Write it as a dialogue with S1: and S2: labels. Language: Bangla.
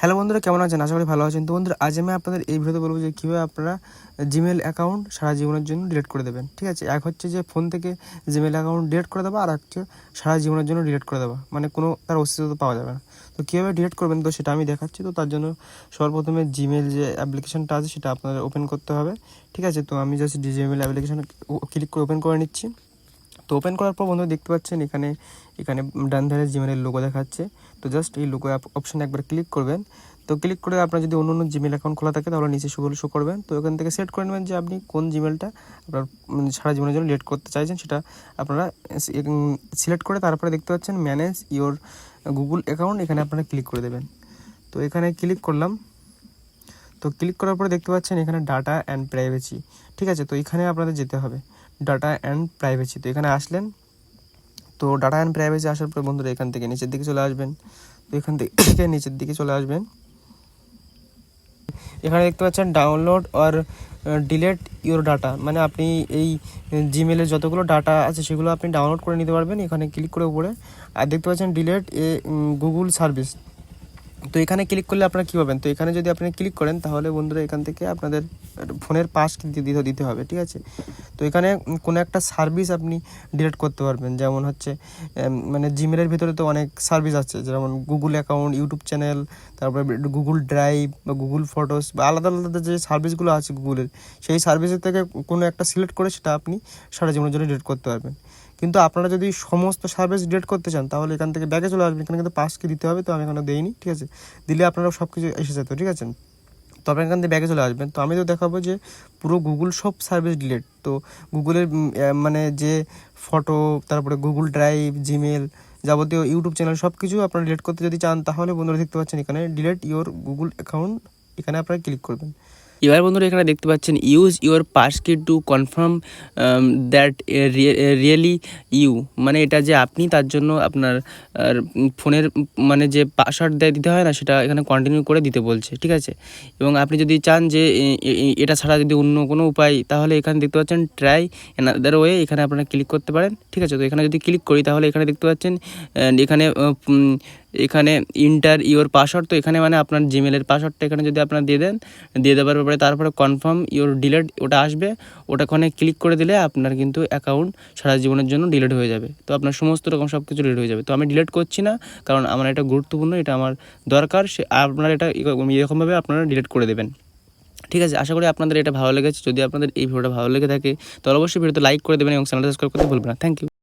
S1: হ্যালো বন্ধুরা, কেমন আছেন? আশা করি ভালো আছেন। তো বন্ধুরা, আজ আমি আপনাদের এই ভিডিওতে বলব যে কীভাবে আপনারা জিমেল অ্যাকাউন্ট সারা জীবনের জন্য ডিলিট করে দেবেন, ঠিক আছে? এক হচ্ছে যে ফোন থেকে জিমেল অ্যাকাউন্ট ডিলিট করে দেওয়া, আর হচ্ছে সারা জীবনের জন্য ডিলিট করে দেওয়া মানে কোনো তার অস্তিত্ব পাওয়া যাবে না। তো কীভাবে ডিলিট করবেন তো সেটা আমি দেখাচ্ছি, তো তার জন্য সর্বপ্রথমে জিমেল যে অ্যাপ্লিকেশনটা আছে সেটা আপনাদের ওপেন করতে হবে, ঠিক আছে? তো আমি জাস্ট জিমেল অ্যাপ্লিকেশন ক্লিক করে ওপেন করে নিচ্ছি। তো ওপেন করার পর বন্ধুরা দেখতে পাচ্ছেন এখানে এখানে ডান ধারে জিমেলের লোগো দেখাচ্ছে। তো জাস্ট এই লোগো অপশানে একবার ক্লিক করবেন। তো ক্লিক করে আপনার যদি অন্য অন্য জিমেল অ্যাকাউন্ট খোলা থাকে তাহলে নিচে শুগুলো শো করবেন। তো এখান থেকে সেট করে নেবেন যে আপনি কোন জিমেলটা আপনার উম, সারা জীবনের জন্য লেট করতে চাইছেন সেটা আপনারা সিলেক্ট করে তারপরে দেখতে পাচ্ছেন ম্যানেজ ইওর গুগল অ্যাকাউন্ট এখানে আপনারা ক্লিক করে দেবেন। তো এখানে ক্লিক করলাম। তো ক্লিক করার পরে দেখতে পাচ্ছেন এখানে ডাটা অ্যান্ড প্রাইভেসি ঠিক আছে? তো এখানে আপনাদের যেতে হবে। ডাটা অ্যান্ড প্রাইভেসি তো এখানে আসলেন। তো ডাটা অ্যান্ড প্রাইভেসি আসার পর বন্ধুরা এখান থেকে নিচের দিকে চলে আসবেন। তো এখান থেকে নিচের দিকে চলে আসবেন। এখানে দেখতে পাচ্ছেন ডাউনলোড আর ডিলেট ইউর ডাটা মানে আপনি এই জিমেলের যতগুলো ডাটা আছে সেগুলো আপনি ডাউনলোড করে নিতে পারবেন। এখানে ক্লিক করে উপরে। আর দেখতে পাচ্ছেন ডিলেট এ গুগল সার্ভিস তো এখানে ক্লিক করলে আপনারা কী পাবেন? তো এখানে যদি আপনি ক্লিক করেন, তাহলে বন্ধুরা এখান থেকে আপনাদের ফোনের পাস দিতে দিতে হবে, ঠিক আছে? তো এখানে কোনো একটা সার্ভিস আপনি ডিলেট করতে পারবেন। যেমন হচ্ছে মানে জিমেলের ভিতরে তো অনেক সার্ভিস আছে। যেমন গুগল অ্যাকাউন্ট ইউটিউব চ্যানেল তারপরে গুগল ড্রাইভ বা গুগল ফটোস বা আলাদা আলাদা যে সার্ভিসগুলো আছে গুগলের সেই সার্ভিসের থেকে কোনো একটা সিলেক্ট করে সেটা আপনি সারা জীবনের জন্য ডিলিট করতে পারবেন। কিন্তু আপনারা যদি সমস্ত সার্ভিস ডিলিট করতে চান, তাহলে এখান থেকে ব্যাগে চলে আসবেন। এখানে কিন্তু পাস কি দিতে হবে, তো আমি এখানে দেইনি, ঠিক আছে? দিলে আপনারা সব কিছু এসে যেত, ঠিক আছে? তো আপনার এখান থেকে ব্যাগে চলে আসবেন। তো আমি তো দেখাবো যে পুরো গুগল সব সার্ভিস ডিলেট তো গুগলের মানে যে ফটো তারপরে গুগল ড্রাইভ জিমেল যাবতীয় ইউটিউব চ্যানেল সব কিছু আপনারা ডিলেট করতে যদি চান, তাহলে বন্ধুরা দেখতে পাচ্ছেন এখানে ডিলেট ইওর গুগল অ্যাকাউন্ট এখানে আপনারা ক্লিক করবেন।
S2: এবার বন্ধুরা এখানে দেখতে পাচ্ছেন use your passkey to confirm that really you মানে এটা যে আপনি, তার জন্য আপনার ফোনের মানে যে পাসওয়ার্ড দেয় দিতে হয় না, সেটা এখানে কন্টিনিউ করে দিতে বলছে, ঠিক আছে? এবং আপনি যদি চান যে এটা ছাড়া যদি অন্য কোনো উপায়, তাহলে এখানে দেখতে পাচ্ছেন ট্রাই এনাদার ওয়ে এখানে আপনারা ক্লিক করতে পারেন, ঠিক আছে? তো এখানে যদি ক্লিক করি, তাহলে এখানে দেখতে পাচ্ছেন এখানে এখানে ইন্টার ইওর পাসওয়ার্ড তো এখানে মানে আপনার জিমেলের পাসওয়ার্ডটা এখানে যদি আপনারা দিয়ে দেন, দিয়ে দেওয়ার ব্যাপারে তারপরে কনফার্ম ইওর ডিলেট ওটা আসবে ওটা ওখানে ক্লিক করে দিলে আপনার কিন্তু অ্যাকাউন্ট সারা জীবনের জন্য ডিলিট হয়ে যাবে। তো আপনার সমস্ত রকম সব কিছু ডিলিট হয়ে যাবে। তো আমি ডিলিট করছি না, কারণ আমার এটা গুরুত্বপূর্ণ, এটা আমার দরকার, সে আপনারা এটা এরকম- এরকমভাবে আপনারা ডিলিট করে দেবেন। ঠিক আছে, আশা করি আপনাদের এটা ভালো লেগেছে। যদি আপনাদের এই ভিডিওটা ভালো লেগে থাকে, তাহলে অবশ্যই ভিডিওতে লাইক করে দেবেন এবং চ্যানেলটা সাবস্ক্রাইব করতে ভুলবেন না। Thank you